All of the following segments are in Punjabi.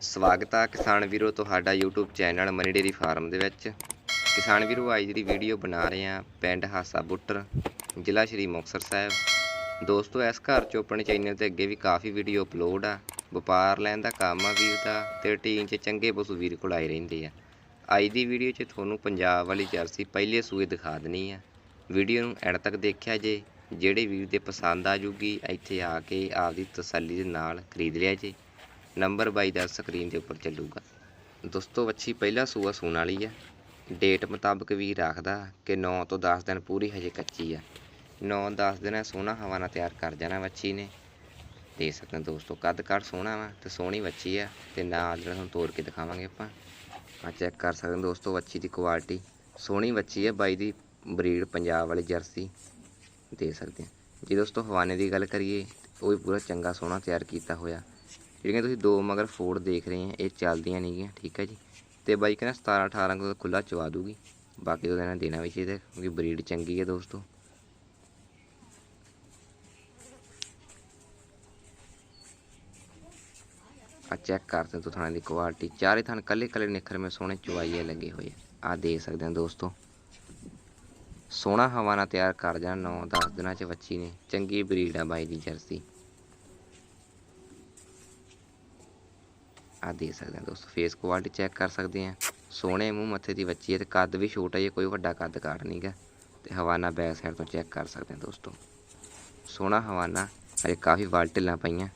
ਸਵਾਗਤ ਆ ਕਿਸਾਨ ਵੀਰੋ ਤੁਹਾਡਾ YouTube channel Mani dairy farm ਦੇ ਵਿੱਚ। ਕਿਸਾਨ ਵੀਰੋ, ਅੱਜ ਜਿਹੜੀ ਵੀਡੀਓ ਬਣਾ ਰਹੇ ਆ ਪਿੰਡ ਹਾਸਾ ਬੁੱਟਰ, ਜ਼ਿਲ੍ਹਾ ਸ਼੍ਰੀ ਮੁਕਤਸਰ ਸਾਹਿਬ। ਦੋਸਤੋ, ਇਸ ਘਰ 'ਚੋਂ ਆਪਣੇ ਚੈਨਲ ਤੇ ਅੱਗੇ ਵੀ ਕਾਫੀ ਵੀਡੀਓ ਅਪਲੋਡ ਆ। ਵਪਾਰ ਲੈਣ ਦਾ ਕੰਮ ਆ ਵੀਰ ਦਾ ਤੇ ਟੀਮ 'ਚ ਚੰਗੇ ਪਸ਼ੂ ਵੀਰ ਕੋਲ ਆਏ ਰਹਿੰਦੇ ਆ। ਅੱਜ ਦੀ ਵੀਡੀਓ 'ਚ ਤੁਹਾਨੂੰ ਪੰਜਾਬ ਵਾਲੀ ਜਰਸੀ ਪਹਿਲੇ ਸੂਏ ਦਿਖਾ ਦੇਣੀ ਆ। ਵੀਡੀਓ ਨੂੰ ਐਂਡ ਤੱਕ ਦੇਖਿਆ ਜੇ, ਜਿਹੜੇ ਵੀਰ ਦੇ ਪਸੰਦ ਆ ਜੂਗੀ, ਇੱਥੇ ਆ ਕੇ ਆਪਦੀ ਤਸੱਲੀ ਦੇ ਨਾਲ ਖਰੀਦ ਲਿਆ ਜੇ। ਨੰਬਰ ਬਾਈ ਦਾ ਸਕਰੀਨ ਦੇ ਉੱਪਰ ਚੱਲੂਗਾ। ਦੋਸਤੋ, ਵੱਛੀ ਪਹਿਲਾ ਸੂਆ ਸੂਣ ਵਾਲੀ ਆ। ਡੇਟ ਮੁਤਾਬਕ ਵੀ ਰੱਖਦਾ ਕਿ 9 ਤੋਂ 10 ਦਿਨ ਪੂਰੀ ਹਜੇ ਕੱਚੀ ਆ। 9-10 ਦਿਨ ਸੋਹਣਾ ਹਵਾ ਨਾਲ ਤਿਆਰ ਕਰ ਜਾਣਾ ਵੱਛੀ ਨੇ। ਦੇ ਸਕਦੇ ਦੋਸਤੋ, ਕੱਦ ਕਾਠ ਸੋਹਣਾ ਵਾ ਤੇ ਸੋਹਣੀ ਵੱਛੀ ਆ ਤੇ ਨਾਲ ਜਿਹੜਾ ਤੁਹਾਨੂੰ ਤੋੜ ਕੇ ਦਿਖਾਵਾਂਗੇ ਆਪਾਂ। ਆ ਚੈੱਕ ਕਰ ਸਕਦੇ ਦੋਸਤੋ, ਵੱਛੀ ਦੀ ਕੁਆਲਿਟੀ ਸੋਹਣੀ ਵੱਛੀ ਹੈ ਬਾਈ ਦੀ ਬਰੀਡ ਪੰਜਾਬ ਵਾਲੀ ਜਰਸੀ। ਦੇ ਸਕਦੇ ਹਾਂ ਜੇ ਦੋਸਤੋ, ਹਵਾਨੇ ਦੀ ਗੱਲ ਕਰੀਏ, ਉਹ ਵੀ ਪੂਰਾ ਚੰਗਾ ਸੋਹਣਾ ਤਿਆਰ ਕੀਤਾ ਹੋਇਆ। ਜਿਹੜੀਆਂ ਤੁਸੀਂ ਦੋ ਮਗਰ ਫੋੜ ਦੇਖ ਰਹੇ ਆ, ਇਹ ਚੱਲਦੀਆਂ ਨਹੀਂਗੀਆਂ ਠੀਕ ਹੈ ਜੀ। ਤੇ ਬਾਈ ਕਹਿੰਦਾ 17 18 ਕੋ ਖੁੱਲਾ ਚਵਾ ਦੂਗੀ। ਬਾਕੀ ਉਹਦੇ ਨਾਲ ਦੇਣਾ ਵੀ ਚਾਹੀਦਾ ਕਿਉਂਕਿ ਬਰੀਡ ਚੰਗੀ ਹੈ ਦੋਸਤੋ। ਆ ਚੈੱਕ ਕਰਦੇ ਹੋ ਥਾਣੇ ਦੀ ਕੁਆਲਿਟੀ ਚਾਰੇ ਥਣ ਕੱਲੇ ਕੱਲੇ ਨਿਖਰ ਮੇ ਸੋਹਣੇ ਚੁਆਈਏ ਲੱਗੇ ਹੋਏ ਆ। ਆਹ ਦੇਖ ਸਕਦੇ ਹੋ ਦੋਸਤੋ। ਸੋਹਣਾ ਹਵਾ ਨਾਲ ਤਿਆਰ ਕਰ ਜਾਣ 9-10 ਦਿਨਾਂ ਚ ਵੱਛੀ ਨੇ। ਚੰਗੀ ਬਰੀਡ ਆ ਬਾਈ ਦੀ ਜਰਸੀ। ਆ ਦੇ ਸਕਦੇ ਆ ਦੋਸਤੋ ਫੇਸ ਕੁਆਲਿਟੀ ਚੈੱਕ ਕਰ ਸਕਦੇ ਆ। ਸੋਹਣੇ ਮੂੰਹ ਮੱਥੇ ਦੀ ਬੱਚੀ ਹੈ ਤੇ ਕੱਦ ਵੀ ਛੋਟਾ ਜਿਹਾ ਕੋਈ ਵੱਡਾ ਕੱਦ ਕਾਠ ਨਹੀਂਗਾ ਤੇ ਹਵਾਨਾ ਬੈਕ ਸਾਈਡ ਤੋਂ ਚੈੱਕ ਕਰ ਸਕਦੇ ਆ ਦੋਸਤੋ। ਸੋਹਣਾ ਹਵਾਨਾ ਅਜੇ ਕਾਫੀ ਵਾਲ ਢਿੱਲਾਂ ਪਈਆਂ।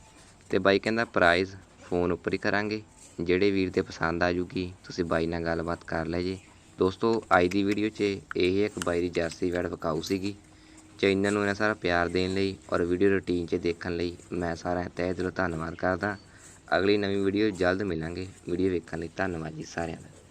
ਤੇ ਬਾਈ ਕਹਿੰਦਾ ਪ੍ਰਾਈਜ਼ ਫੋਨ ਉੱਪਰ ਹੀ ਕਰਾਂਗੇ। ਜਿਹੜੇ ਵੀਰ ਦੇ ਪਸੰਦ ਆ ਜੂਗੀ, ਤੁਸੀਂ ਬਾਈ ਨਾਲ ਗੱਲਬਾਤ ਕਰ ਲੈ ਜੇ। ਦੋਸਤੋ, ਅੱਜ ਦੀ ਵੀਡੀਓ 'ਚ ਇਹ ਇੱਕ ਬਾਈ ਦੀ ਜਰਸੀ ਵੈੜ ਵਿਕਾਊ ਸੀਗੀ। ਚੈਨਲ ਨੂੰ ਇਹਨਾਂ ਸਾਰਾ ਪਿਆਰ ਦੇਣ ਲਈ ਔਰ ਵੀਡੀਓ ਰੁਟੀਨ 'ਚ ਦੇਖਣ ਲਈ ਮੈਂ ਸਾਰਾ ਤਹਿ ਦਿਲੋਂ ਧੰਨਵਾਦ ਕਰਦਾ। ਅਗਲੀ ਨਵੀਂ ਵੀਡੀਓ ਜਲਦ ਮਿਲਾਂਗੇ। ਵੀਡੀਓ ਵੇਖਣ ਲਈ ਧੰਨਵਾਦ ਜੀ ਸਾਰਿਆਂ ਦਾ।